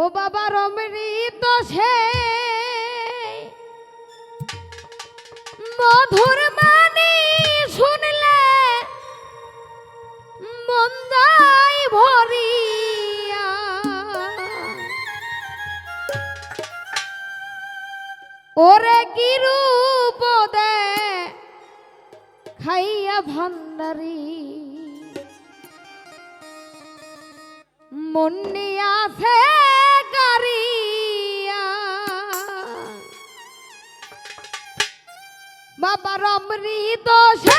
ও বাবা রমৃত সে মধুর মানি শুনলে মন্দাই ভরিয়া। ওরে কি রূপ দে খাইয়া ভান্ডারি। মুন্নি আছে বাবা রমৃত সেই